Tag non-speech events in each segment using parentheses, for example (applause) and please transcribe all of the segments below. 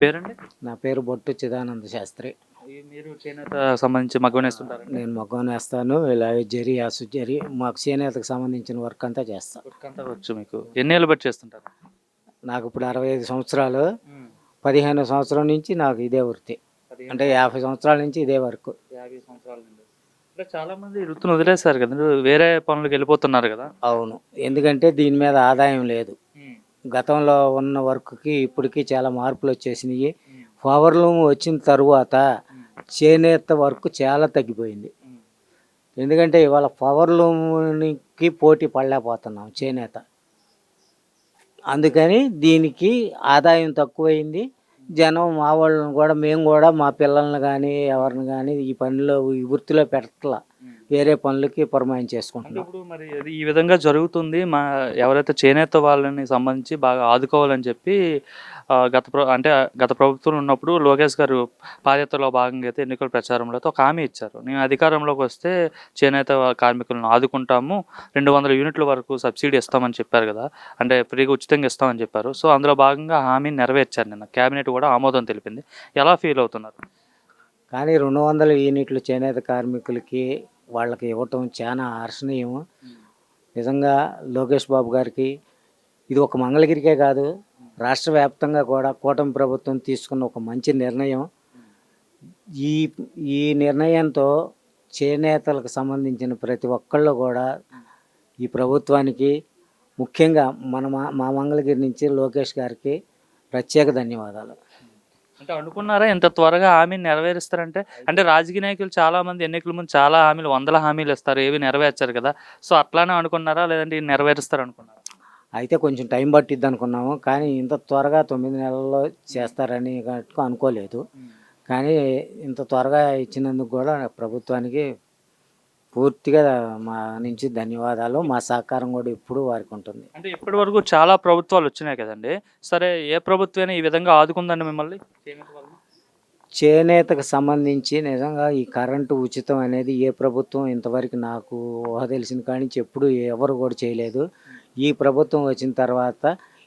పేరండి? నా పేరు బొట్టు చిదానంద శాస్త్రి. మీరు చేనేత సంబంధించి మగ్గం వేస్తుంటారండి? నేను మగ్గం వేస్తాను ఇలాగే జరి అసు జరి మాకు చేనేతకు సంబంధించిన వర్క్ అంతా చేస్తాను వర్క్ అంతా వచ్చు మీకు. ఎన్ని ఏళ్ళు బట్టి చేస్తుంటారు? నాకు ఇప్పుడు అరవై ఐదు సంవత్సరాలు పదిహేను సంవత్సరం నుంచి నాకు ఇదే వృత్తి. అంటే యాభై సంవత్సరాల నుంచి ఇదే వర్క్. యాభై సంవత్సరాల నుండి. అంటే చాలా మంది వృత్తిని వదిలేశారు కదా వేరే పనులకు వెళ్ళిపోతున్నారు కదా. అవును. ఎందుకంటే దీని మీద ఆదాయం లేదు. గతంలో ఉన్న వర్క్కి ఇప్పటికీ చాలా మార్పులు వచ్చేసినాయి. పవర్ లూమ్ వచ్చిన తర్వాత చేనేత వర్క్ చాలా తగ్గిపోయింది. ఎందుకంటే ఇవాళ పవర్ లూమ్కి పోటీ పడలేకపోతున్నాం చేనేత. అందుకని దీనికి ఆదాయం తక్కువైంది. జనం మా వాళ్ళని కూడా మేము కూడా మా పిల్లల్ని కానీ ఎవరిని కానీ ఈ పనిలో ఈ వృత్తిలో పెట్టట్లా. వేరే పనులకి పురమాయం చేసుకుంటున్నాం. ఇప్పుడు మరి అది ఈ విధంగా జరుగుతుంది. మా ఎవరైతే చేనేత వాళ్ళని సంబంధించి బాగా ఆదుకోవాలని చెప్పి గత అంటే గత ప్రభుత్వం ఉన్నప్పుడు లోకేష్ గారు పాదయాత్రలో భాగంగా అయితే ఎన్నికల ప్రచారంలో అయితే ఒక హామీ ఇచ్చారు. నేను అధికారంలోకి వస్తే చేనేత కార్మికులను ఆదుకుంటాము. రెండు వందల యూనిట్ల వరకు సబ్సిడీ ఇస్తామని చెప్పారు కదా. అంటే ఫ్రీగా ఉచితంగా ఇస్తామని చెప్పారు. సో అందులో భాగంగా హామీని నెరవేర్చారు నిన్న. కేబినెట్ కూడా ఆమోదం తెలిపింది. ఎలా ఫీల్ అవుతున్నారు? కానీ రెండు వందల యూనిట్లు చేనేత కార్మికులకి వాళ్ళకి ఇవ్వటం చాలా హర్షణీయం నిజంగా లోకేష్ బాబు గారికి ఇది ఒక మంగళగిరికే కాదు రాష్ట్ర వ్యాప్తంగా కూడా కూటమి ప్రభుత్వం తీసుకున్న ఒక మంచి నిర్ణయం. ఈ ఈ నిర్ణయంతో చేనేతలకు సంబంధించిన ప్రతి ఒక్కళ్ళు కూడా ఈ ప్రభుత్వానికి ముఖ్యంగా మన మా- మా మంగళగిరి నుంచి లోకేష్ గారికి ప్రత్యేక ధన్యవాదాలు. అంటే అనుకున్నారా? ఇంత త్వరగా హామీని నెరవేరుస్తారంటే? అంటే రాజకీయ నాయకులు చాలా మంది ఎన్నికల ముందు చాలా హామీలు వందల హామీలు ఇస్తారు ఏవి నెరవేర్చారు కదా. సో అట్లానే అనుకున్నారా? లేదంటే ఇది నెరవేరుస్తారు అనుకున్నారా? అయితే కొంచెం టైం పట్టిద్ది అనుకున్నాము. కానీ ఇంత త్వరగా తొమ్మిది నెలల్లో చేస్తారని అనుకోలేదు. కానీ ఇంత త్వరగా ఇచ్చినందుకు కూడా ప్రభుత్వానికి పూర్తిగా మా నుంచి ధన్యవాదాలు. మా సహకారం కూడా ఇప్పుడు వారికి ఉంటుంది. అంటే ఇప్పటి వరకు చాలా ప్రభుత్వాలు వచ్చినాయి కదండి. సరే ఏ ప్రభుత్వమైనా ఈ విధంగా ఆదుకుందండి మిమ్మల్ని? చేనేతకు సంబంధించి నిజంగా ఈ కరెంటు ఉచితం అనేది ఏ ప్రభుత్వం ఇంతవరకు నాకు ఊహ తెలిసిన కాడి నుంచి ఎప్పుడు ఎవరు కూడా చేయలేదు. ఈ ప్రభుత్వం వచ్చిన తర్వాత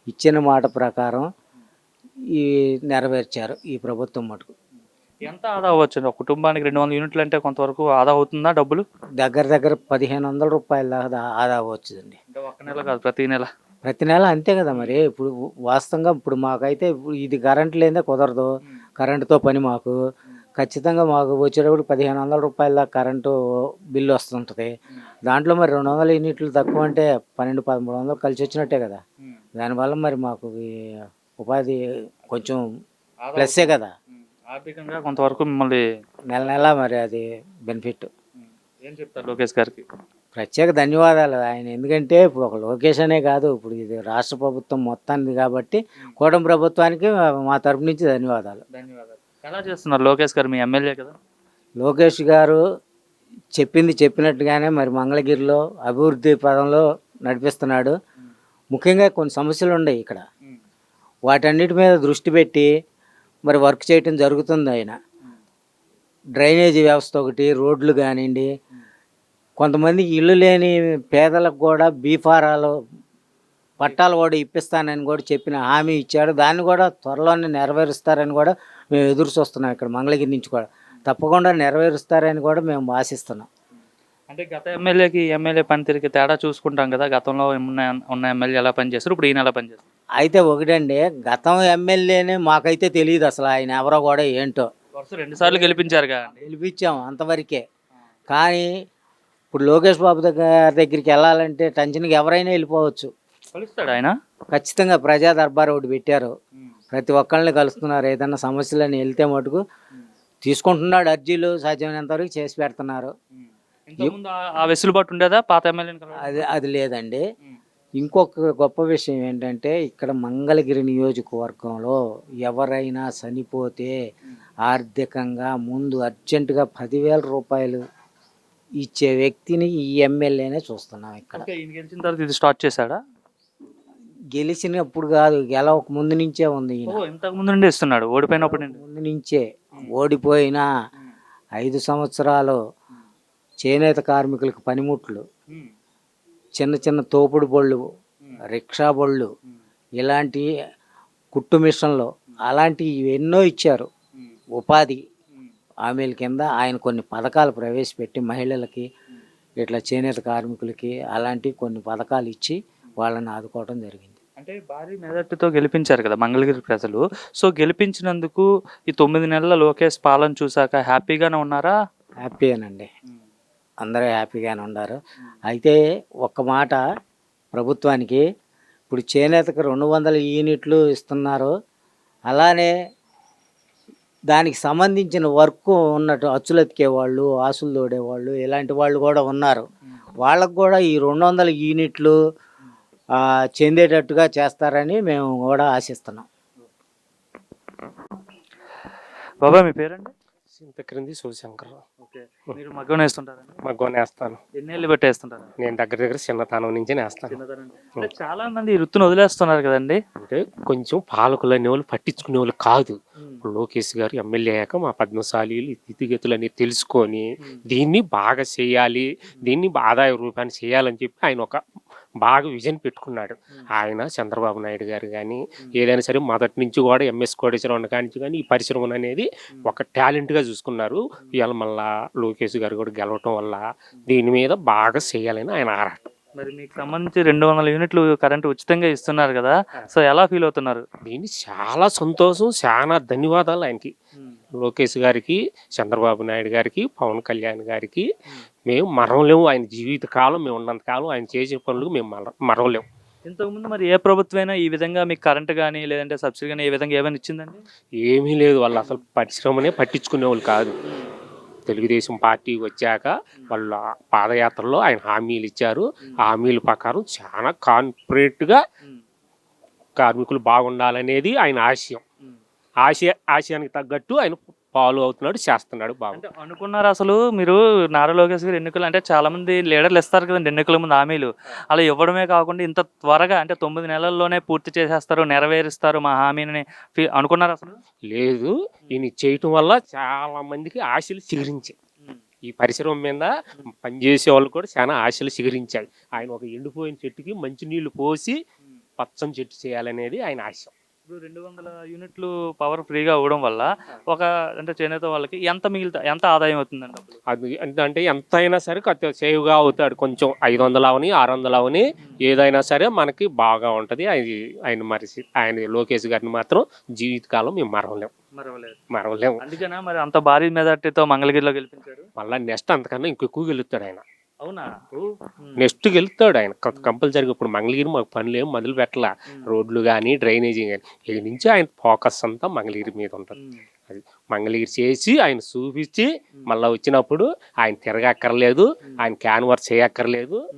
ఇచ్చిన మాట ప్రకారం ఈ నెరవేర్చారు ఈ ప్రభుత్వం మటుకు. ఎంత ఆదా అవ్వచ్చు ఒక కుటుంబానికి రెండు వందల యూనిట్లు అంటే కొంతవరకు ఆదా అవుతుందా డబ్బులు? దగ్గర దగ్గర పదిహేను వందల రూపాయల దాకా ఆదా అవ్వచ్చుదండి. అంటే ఒక్క నెల కాదు ప్రతి నెల. ప్రతి నెల అంతే కదా మరి. ఇప్పుడు వాస్తవంగా ఇప్పుడు మాకైతే ఇది కరెంట్ లేదే కుదరదు. కరెంటుతో పని మాకు. ఖచ్చితంగా మాకు వచ్చేటప్పుడు పదిహేను వందల రూపాయల కరెంటు బిల్లు వస్తుంటుంది. దాంట్లో మరి రెండు వందల యూనిట్లు తక్కువ అంటే పన్నెండు పదమూడు వందలు కలిసి వచ్చినట్టే కదా. దానివల్ల మరి మాకు ఉపాధి కొంచెం ప్లస్సే కదా. ఆర్థికంగా కొంతవరకు మిమ్మల్ని నెల నెల మరి అది బెనిఫిట్. ఏం చెప్తారు లోకేష్ గారికి? ప్రత్యేక ధన్యవాదాలు ఆయన. ఎందుకంటే ఇప్పుడు ఒక లోకేష్ అనే కాదు ఇప్పుడు ఇది రాష్ట్ర ప్రభుత్వం మొత్తానికి కాబట్టి కూటమి ప్రభుత్వానికి మా తరపు నుంచి ధన్యవాదాలు. ధన్యవాదాలు. ఎలా చేస్తున్నారు లోకేష్ గారు మీ ఎమ్మెల్యే కదా? లోకేష్ గారు చెప్పింది చెప్పినట్టుగానే మరి మంగళగిరిలో అభివృద్ధి పదంలో నడిపిస్తున్నాడు. ముఖ్యంగా కొన్ని సమస్యలు ఉన్నాయి ఇక్కడ. వాటన్నిటి మీద దృష్టి పెట్టి మరి వర్క్ చేయటం జరుగుతుంది ఆయన. డ్రైనేజీ వ్యవస్థ ఒకటి రోడ్లు కానివ్వండి. కొంతమంది ఇల్లు లేని పేదలకు కూడా బీఫారాలు పట్టాలు కూడా ఇప్పిస్తానని కూడా చెప్పిన హామీ ఇచ్చాడు. దాన్ని కూడా త్వరలోనే నెరవేరుస్తారని కూడా మేము ఎదురు చూస్తున్నాం ఇక్కడ మంగళగిరి నుంచి కూడా. తప్పకుండా నెరవేరుస్తారని కూడా మేము ఆశిస్తున్నాం. అంటే గత ఎమ్మెల్యేకి ఎమ్మెల్యే పనితీరుకి తేడా చూసుకుంటాం కదా. గతంలో ఉన్న ఉన్న ఎమ్మెల్యే ఎలా పనిచేస్తారు? ఇప్పుడు ఈయన ఎలా పనిచేస్తారు? అయితే ఒకటండి గతం ఎమ్మెల్యేనే మాకైతే తెలియదు అసలు ఆయన ఎవరో కూడా ఏంటో. వరుస రెండు సార్లు గెలిపించారు గెలిపించాం అంతవరకే. కానీ ఇప్పుడు లోకేష్ బాబు దగ్గర దగ్గరికి వెళ్ళాలంటే టెన్షన్కి ఎవరైనా వెళ్ళిపోవచ్చు. కలుస్తాడు ఆయన? ఖచ్చితంగా ప్రజా దర్బార్ ఒకటి పెట్టారు. ప్రతి ఒక్కళ్ళని కలుస్తున్నారు. ఏదైనా సమస్యలని వెళ్తే మటుకు తీసుకుంటున్నాడు అర్జీలు సాధ్యమైనంత వరకు చేసి పెడుతున్నారు. ఆ- వెసులుబాటు ఉండేదా? పాత ఎమ్మెల్యేని అది అది లేదండి. ఇంకొక గొప్ప విషయం ఏంటంటే ఇక్కడ మంగళగిరి నియోజకవర్గంలో ఎవరైనా చనిపోతే ఆర్థికంగా ముందు అర్జెంటుగా పదివేల రూపాయలు ఇచ్చే వ్యక్తిని ఈ ఎమ్మెల్యేనే చూస్తున్నాం ఇక్కడ. గెలిచిన తర్వాత ఇది స్టార్ట్ చేశాడా? గెలిచినప్పుడు కాదు గెలవక ముందు నుంచే ఉంది ఇంతకు ముందు నుండి ఇస్తున్నాడు ఓడిపోయినప్పుడు ముందు నుంచే ఓడిపోయిన ఐదు సంవత్సరాలు చేనేత కార్మికులకు పనిముట్లు. చిన్న చిన్న తోపుడు బళ్ళు రిక్షా బళ్ళు ఇలాంటి కుట్టు మిషన్లు అలాంటివి ఎన్నో ఇచ్చారు. ఉపాధి హామీల కింద ఆయన కొన్ని పథకాలు ప్రవేశపెట్టి మహిళలకి ఇట్లా చేనేత కార్మికులకి అలాంటి కొన్ని పథకాలు ఇచ్చి వాళ్ళని ఆదుకోవడం జరిగింది. అంటే భారీ మెజార్టీతో గెలిపించారు కదా మంగళగిరి ప్రజలు. సో గెలిపించినందుకు ఈ తొమ్మిది నెలల లోకేష్ పాలన చూసాక హ్యాపీగానే ఉన్నారా? హ్యాపీగానండి అందరూ హ్యాపీగానే ఉన్నారు అయితే ఒక్క మాట ప్రభుత్వానికి ఇప్పుడు చేనేతకు రెండు వందల యూనిట్లు ఇస్తున్నారు. అలానే దానికి సంబంధించిన వర్క్ ఉన్నట్టు అచ్చులెతికే వాళ్ళు ఆసులు తోడేవాళ్ళు ఇలాంటి వాళ్ళు కూడా ఉన్నారు. వాళ్ళకు కూడా ఈ రెండు వందల యూనిట్లు ఆ, చెందేటట్టుగా చేస్తారని మేము కూడా ఆశిస్తున్నాం. బాబా మీ పేరండి? చింతక్రింది శివశంకర్ ఓకే. మీరు మగ్గం వేస్తుంటారండి? మగ్గం నేస్తాను. ఎన్నేళ్ళు పెట్టి వేస్తుంటారు నేను దగ్గర దగ్గర చిన్నతనం నుంచి నేస్తాను. అంటే చాలా మంది ఈ వృత్తిని వదిలేస్తున్నారు కదండి? అంటే కొంచెం పాలకులు అనేవాళ్ళు పట్టించుకునే వాళ్ళు కాదు. లోకేష్ గారు ఎమ్మెల్యే అయ్యాక మా పద్మశాలీలు స్థితిగతులు అనేవి తెలుసుకొని దీన్ని బాగా చేయాలి దీన్ని ఆదాయ రూపాన్ని చేయాలని చెప్పి ఆయన ఒక బాగా విజన్ పెట్టుకున్నాడు. ఆయన చంద్రబాబు నాయుడు గారు కానీ ఏదైనా సరే మొదటి నుంచి కూడా ఎంఎస్ కోటేశ్వరం కానించి కానీ ఈ పరిశ్రమను అనేది ఒక టాలెంట్గా చూసుకున్నారు. ఇవాళ మళ్ళా లోకేష్ గారు కూడా గెలవటం వల్ల దీని మీద బాగా చేయాలని ఆయన ఆరాటం. మరి మీకు సంబంధించి రెండు వందల యూనిట్లు కరెంట్ ఉచితంగా ఇస్తున్నారు కదా. సో ఎలా ఫీల్ అవుతున్నారు? దీన్ని చాలా సంతోషం చాలా ధన్యవాదాలు ఆయనకి. లోకేష్ గారికి చంద్రబాబు నాయుడు గారికి పవన్ కళ్యాణ్ గారికి మేము మరవలేము ఆయన జీవిత కాలం మేము ఉన్నంత కాలం ఆయన చేసే పనులకు మేము మర మరవలేము ఇంతకుముందు మరి ఏ ప్రభుత్వమైనా ఈ విధంగా మీకు కరెంట్ కానీ లేదంటే సబ్సిడీ కానీ ఏ విధంగా ఏమైనా ఇచ్చిందండి? ఏమీ లేదు. వాళ్ళు అసలు పరిశ్రమనే పట్టించుకునే వాళ్ళు కాదు. తెలుగుదేశం పార్టీ వచ్చాక వాళ్ళ పాదయాత్రలో ఆయన హామీలు ఇచ్చారు. హామీల ప్రకారం చాలా కాన్ఫిడెంట్గా కార్మికులు బాగుండాలనేది ఆయన ఆశయం. ఆశయ ఆశయానికి తగ్గట్టు ఆయన ఫాలో అవుతున్నాడు చేస్తున్నాడు బాబు. అనుకున్నారు అసలు మీరు నారా లోకేష్ గారు ఎన్నికలు అంటే చాలా మంది లీడర్లు ఇస్తారు కదండి ఎన్నికల ముందు హామీలు. అలా ఇవ్వడమే కాకుండా ఇంత త్వరగా అంటే తొమ్మిది నెలల్లోనే పూర్తి చేసేస్తారు నెరవేరుస్తారు మా హామీని ఫీ- అనుకున్నారు అసలు? లేదు. ఈయన చేయటం వల్ల చాలా మందికి ఆశలు చిగురించాయి. ఈ పరిశ్రమ మీద పనిచేసే వాళ్ళు కూడా చాలా ఆశలు చిగురించాయి. ఆయన ఒక ఎండిపోయిన చెట్టుకి మంచి నీళ్ళు పోసి పచ్చని చెట్టు చేయాలనేది ఆయన ఆశ. ఇప్పుడు రెండు వందల యూనిట్లు పవర్ ఫ్రీగా అవ్వడం వల్ల ఒక అంటే చేనేత వాళ్ళకి ఎంత మిగిలితే ఎంత ఆదాయం అవుతుందండి అది అంటే ఎంత అయినా సరే సేవ్గా అవుతాడు కొంచెం ఐదు వందలు అవని ఆరు వందలు అవని ఏదైనా సరే మనకి బాగా ఉంటుంది. ఆయన ఆయన మరిసి ఆయన లోకేష్ గారిని మాత్రం జీవితకాలం మేము మరవలేం. మరవలేదు. మరవలేం. అందుకేనా మరి అంత భారీ మెజార్టీతో మంగళగిరిలో గెలిపించారు మళ్ళీ నెక్స్ట్ అంతకన్నా ఇంకెక్కువ గెలుస్తాడు ఆయన. అవునా? నెక్స్ట్ గెలుస్తాడు ఆయన. కంపల్సరీగా ఇప్పుడు మంగళగిరి మాకు పనులు ఏం మొదలు పెట్టాల. రోడ్లు కానీ డ్రైనేజీ కానీ ఇక నుంచి ఆయన ఫోకస్ అంతా మంగళగిరి మీద ఉంటుంది. అది మంగళగిరి చేసి ఆయన చూపించి మళ్ళీ వచ్చినప్పుడు ఆయన తిరగక్కర్లేదు. ఆయన క్యాన్వర్ చేయక్కర్లేదు.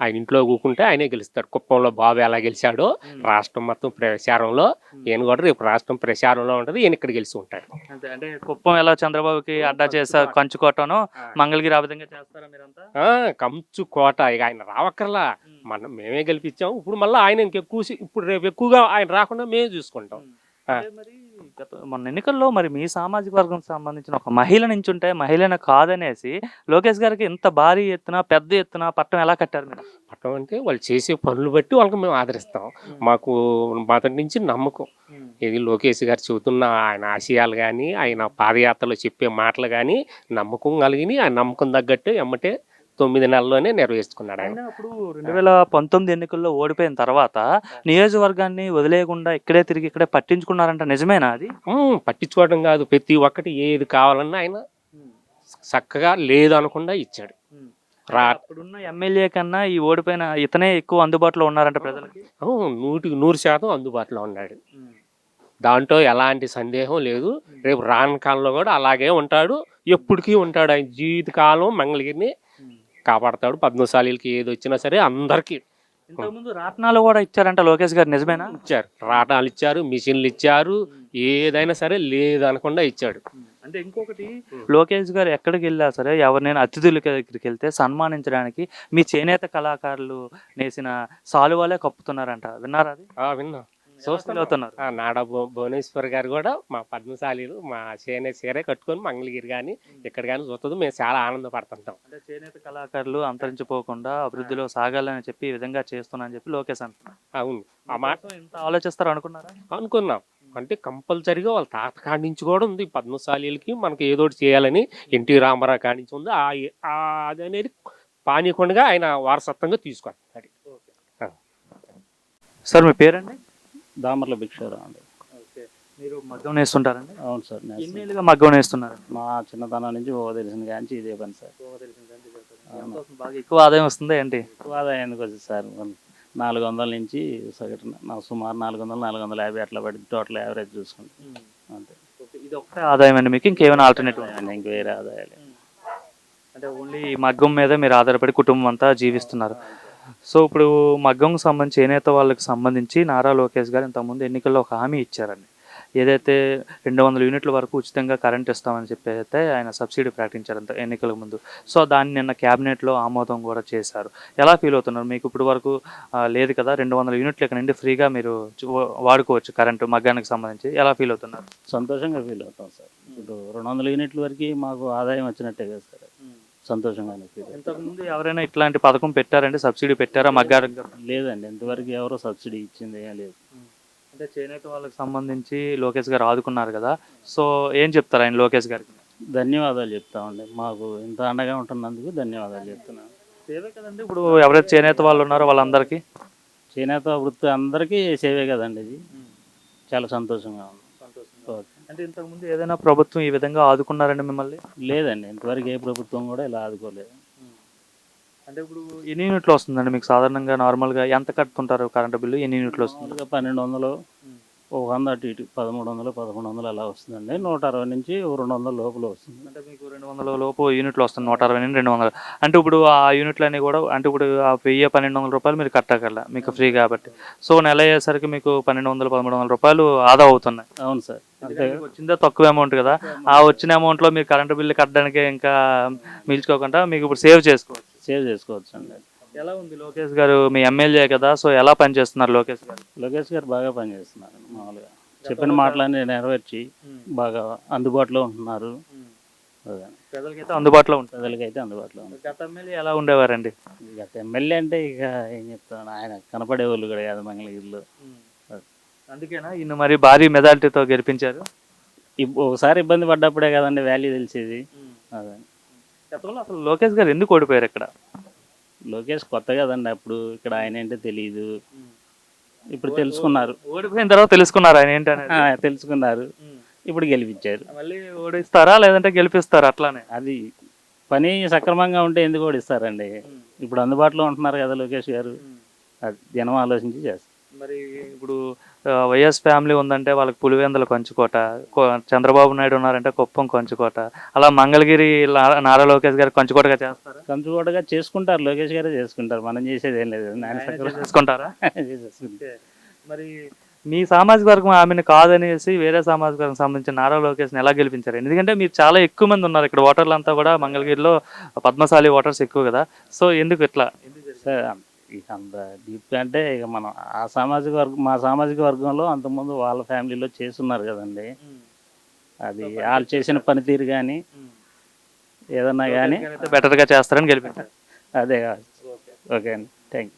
ఆయన ఇంట్లో కూకుంటే ఆయనే గెలుస్తాడు. కుప్పంలో బాబు ఎలా గెలిచాడో రాష్ట్రం మొత్తం ప్రచారంలో ఈయన కూడా రేపు రాష్ట్రం ప్రచారంలో ఉంటుంది ఈయన ఇక్కడ గెలిచి ఉంటాడు. అంటే కుప్పం ఎలా చంద్రబాబుకి అడ్డా చేస్తారు కంచుకోవటం మంగళగిరి ఆ విధంగా చేస్తారా మీరంతా? ఆ, కంచు కోట ఇక ఆయన రావక్కర్లా. మనం మేమే గెలిపించాం ఇప్పుడు మళ్ళీ ఆయన ఇంకెక్కువ ఇప్పుడు రేపు ఎక్కువగా ఆయన రాకుండా మేమే చూసుకుంటాం. మరి గత మొన్న ఎన్నికల్లో మరి మీ సామాజిక వర్గం సంబంధించిన ఒక మహిళ నించుంటే మహిళను కాదనేసి లోకేష్ గారికి ఇంత భారీ ఎత్తున పెద్ద ఎత్తున పట్టం ఎలా కట్టారు మీరు? పట్టం అంటే వాళ్ళు చేసే పనులు బట్టి వాళ్ళకి మేము ఆదరిస్తాం. మాకు మొదటి నుంచి నమ్మకం. ఇది లోకేష్ గారు చెబుతున్న ఆయన ఆశయాలు కానీ ఆయన పాదయాత్రలో చెప్పే మాటలు కానీ నమ్మకం కలిగిన ఆ నమ్మకం తగ్గట్టు ఎమ్మటే తొమ్మిది నెలల్లోనే నెరవేర్చుకున్నాడు ఆయన. అప్పుడు రెండు వేల పంతొమ్మిది ఎన్నికల్లో ఓడిపోయిన తర్వాత నియోజకవర్గాన్ని వదిలేయకుండా ఇక్కడే తిరిగి ఇక్కడే పట్టించుకున్నారంట నిజమేనా అది? పట్టించుకోవడం కాదు. ప్రతి ఒక్కటి ఏది కావాలన్నా ఆయన చక్కగా లేదు అనకుండా ఇచ్చాడు. రా అప్పుడున్న ఎమ్మెల్యే కన్నా ఈ ఓడిపోయిన ఇతనే ఎక్కువ అందుబాటులో ఉన్నారంట ప్రజలకి. నూటికి నూరు శాతం అందుబాటులో ఉన్నాడు. దాంట్లో ఎలాంటి సందేహం లేదు. రేపు రాను కాలంలో కూడా అలాగే ఉంటాడు. ఎప్పటికీ ఉంటాడు ఆయన జీవితకాలం మంగళగిరిని. కాపాడతాడు. పద్మశాలీలకి ఏది వచ్చినా సరే అందరికీ. ఇంతకుముందు రాట్నాలు కూడా ఇచ్చారంట లోకేష్ గారు నిజమేనా? ఇచ్చారు. రాటాలు ఇచ్చారు మిషన్లు ఇచ్చారు ఏదైనా సరే లేదు అనకుండా ఇచ్చాడు అంటే ఇంకొకటి లోకేష్ గారు ఎక్కడికి వెళ్ళా సరే ఎవరినైనా అతిథుల దగ్గరికి వెళ్తే సన్మానించడానికి మీ చేనేత కళాకారులు నేసిన సాలువాలే కప్పుతున్నారంట. విన్నారా అది? విన్నా. అవుతున్నారు. ఆ, నాడా భువనేశ్వర్ గారు కూడా మా పద్మశాలీలు మా చేనే చీరే కట్టుకొని మంగళగిరి కానీ ఇక్కడ కానీ చూస్తుంది. మేము చాలా ఆనందపడుతుంటాం. అంటే చేనేత కళాకారులు అంతరించిపోకుండా అభివృద్ధిలో సాగాలని చెప్పి ఈ విధంగా చేస్తున్నా అని చెప్పి లోకేష్ అంటున్నారు. అవును. ఆ మాట ఇంత ఆలోచిస్తారు అనుకున్నారా? అనుకున్నాం. అంటే కంపల్సరీగా వాళ్ళ తాత కాడి నుంచి కూడా ఉంది. పద్మశాలీలకి మనకి ఏదో ఒకటి చేయాలని ఎన్టీ రామారావు కాడి నుంచి ఉంది. అది అనేది పానీయకుండా ఆయన వారసత్వంగా తీసుకొస్తున్నాడు సార్ మీ పేరండి? దామర్ల భిక్షారావు అండి. ఓకే. మీరు మగ్గం నేస్తుంటారండి? అవును సార్ నేను ఎన్నేళ్ళుగా మగ్గం నేస్తున్నారు మా చిన్నతనం నుంచి ఓ తెలిసిన కానీ ఇదే పని సార్? బాగా ఎక్కువ ఆదాయం వస్తుందా ఏంటి? ఎక్కువ ఆదాయం ఎందుకు వచ్చింది సార్? నాలుగు వందల నుంచి సగటున సుమారు నాలుగు వందలు నాలుగు వందల యాభై అట్లా పడి టోటల్ యావరేజ్ చూసుకుంటాం. అంతే. ఇది ఒకటే ఆదాయం అండి మీకు? ఇంకేమైనా ఆల్టర్నేటివ్ అండ్ ఇంక వేరే ఆదాయాలు. అంటే ఓన్లీ మగ్గం మీద మీరు ఆధారపడి కుటుంబం అంతా జీవిస్తున్నారు. సో ఇప్పుడు మగ్గంకు సంబంధించి చేనేత వాళ్ళకి సంబంధించి నారా లోకేష్ గారు ఇంతకుముందు ఎన్నికల్లో ఒక హామీ ఇచ్చారండి. ఏదైతే రెండు వందల యూనిట్ల వరకు ఉచితంగా కరెంట్ ఇస్తామని చెప్పి అయితే ఆయన సబ్సిడీ ప్రకటించారంత అంత ఎన్నికల ముందు. సో దాన్ని నిన్న క్యాబినెట్లో ఆమోదం కూడా చేశారు. ఎలా ఫీల్ అవుతున్నారు? మీకు ఇప్పుడు వరకు లేదు కదా రెండు వందల యూనిట్లు ఇక్కడ నుండి ఫ్రీగా మీరు వాడుకోవచ్చు కరెంటు మగ్గానికి సంబంధించి. ఎలా ఫీల్ అవుతున్నారు? సంతోషంగా ఫీల్ అవుతాం సార్. ఇప్పుడు రెండు వందల యూనిట్ల వరకు మాకు ఆదాయం వచ్చినట్టే కదా సార్. అవుతాం ఇంతకుముందు ఎవరైనా ఇట్లాంటి పథకం పెట్టారంటే సబ్సిడీ పెట్టారా? మగ్గానికి లేదండి. ఇంతవరకు ఎవరో సబ్సిడీ ఇచ్చింది ఏం లేదు. అంటే చేనేత వాళ్ళకి సంబంధించి లోకేష్ గారు ఆదుకున్నారు కదా. సో ఏం చెప్తారు ఆయన లోకేష్ గారికి? ధన్యవాదాలు చెప్తామండి. మాకు ఇంత అండగా ఉంటున్నందుకు ధన్యవాదాలు చెప్తున్నాను. సేవే కదండి ఇప్పుడు ఎవరైతే చేనేత వాళ్ళు ఉన్నారో వాళ్ళందరికీ? చేనేత వృత్తి అందరికీ సేవే కదండి ఇది. చాలా సంతోషంగా ఉంది. అంటే ఇంతకుముందు ఏదైనా ప్రభుత్వం ఈ విధంగా ఆదుకున్నారండి మిమ్మల్ని? లేదండి. ఇంతవరకు ఏ ప్రభుత్వం కూడా ఇలా ఆదుకోలేదు. అంటే ఇప్పుడు ఎన్ని యూనిట్లు వస్తుందండి మీకు సాధారణంగా నార్మల్గా? ఎంత కట్టుకుంటారు కరెంటు బిల్లు? ఎన్ని యూనిట్లు వస్తుంది? పన్నెండు వందలు ఒక వంద అటు ఇటు పదమూడు వందలు పదకొండు వందలు అలా వస్తుందండి. నూట అరవై నుంచి రెండు వందల లోపల వస్తుంది. అంటే మీకు రెండు వందల లోపు యూనిట్లు వస్తుంది నూట అరవై నుండి రెండు వందలు. అంటే ఇప్పుడు ఆ యూనిట్లు అన్ని కూడా అంటే ఇప్పుడు ఆ వెయ్యి పన్నెండు వందల రూపాయలు మీరు కట్టగల మీకు ఫ్రీ కాబట్టి. సో నెల అయ్యేసరికి మీకు పన్నెండు వందలు పదమూడు వందల రూపాయలు ఆదా అవుతున్నాయి. అవును సార్. వచ్చిందే తక్కువ అమౌంట్ కదా. ఆ వచ్చిన అమౌంట్లో మీరు కరెంటు బిల్లు కట్టడానికి ఇంకా మిల్చుకోకుండా మీకు ఇప్పుడు సేవ్ చేసుకోవచ్చు. సేవ్ చేసుకోవచ్చు అండి. ఎలా ఉంది లోకేష్ గారు? మీ ఎమ్మెల్యే కదా సో ఎలా పనిచేస్తున్నారు లోకేష్ గారు? లోకేష్ గారు బాగా పనిచేస్తున్నారు మామూలుగా. చెప్పిన మాటలన్నీ నెరవేర్చి బాగా అందుబాటులో ఉంటున్నారు. ప్రజలకైతే అందుబాటులో ఉంటుంది ప్రజలకైతే అందుబాటులో ఉంది గత ఎమ్మెల్యే ఎలా ఉండేవారండి? ఇక ఎమ్మెల్యే అంటే ఇక ఏం చెప్తాను ఆయన కనపడే వాళ్ళు కూడా కాదు మంగళగిరిలో. అందుకేనా? ఇన్ని మరి భారీ మెజారిటీతో గెలిపించారు? ఒకసారి ఇబ్బంది పడ్డప్పుడే కదండి వాల్యూ తెలిసేది. అదే. గతంలో అసలు లోకేష్ గారు ఎందుకు ఓడిపోయారు ఇక్కడ? లోకేష్ కొత్త కదండి అప్పుడు. ఇక్కడ ఆయన ఏంటో తెలియదు ఇప్పుడు తెలుసుకున్నారు. ఓడిపోయిన తర్వాత తెలుసుకున్నారు ఆయన ఆ, తెలుసుకున్నారు. ఇప్పుడు గెలిపించారు. మళ్ళీ ఓడిస్తారా లేదంటే గెలిపిస్తారా అట్లానే? అది పని సక్రమంగా ఉంటే ఎందుకు ఓడిస్తారండి? ఇప్పుడు అందుబాటులో ఉంటున్నారు కదా లోకేష్ గారు. అది జనం ఆలోచించి చేస్తారు. మరి ఇప్పుడు వైఎస్ ఫ్యామిలీ ఉందంటే వాళ్ళకి పులివెందుల కొంచుకోట చంద్రబాబు నాయుడు ఉన్నారంటే కుప్పం కొంచుకోట. అలా మంగళగిరి నారా లోకేష్ గారు కొంచుకోటగా చేస్తారా? కంచుకోటగా చేసుకుంటారు లోకేష్ గారే చేసుకుంటారు. మనం చేసేది ఏం లేదు. చేసుకుంటారా. (laughs) మరి మీ సామాజిక వర్గం ఆమెను కాదనేసి వేరే సామాజిక వర్గం సంబంధించిన నారా లోకేష్ని ఎలా గెలిపించారు? ఎందుకంటే మీరు చాలా ఎక్కువ మంది ఉన్నారు. ఇక్కడ ఓటర్లు అంతా కూడా మంగళగిరిలో పద్మశాలి ఓటర్స్ ఎక్కువ కదా. సో ఎందుకు ఇట్లా? సార్ ఇక అంత డీప్ అంటే ఇక మనం ఆ సామాజిక వర్గం మా సామాజిక వర్గంలో అంతకుముందు వాళ్ళ ఫ్యామిలీలో చేస్తున్నారు కదండి. అది వాళ్ళు చేసిన పనితీరు కానీ. ఏదన్నా కానీ. బెటర్గా చేస్తారని గెలిపించారు. అదే. ఓకే. అండి. థ్యాంక్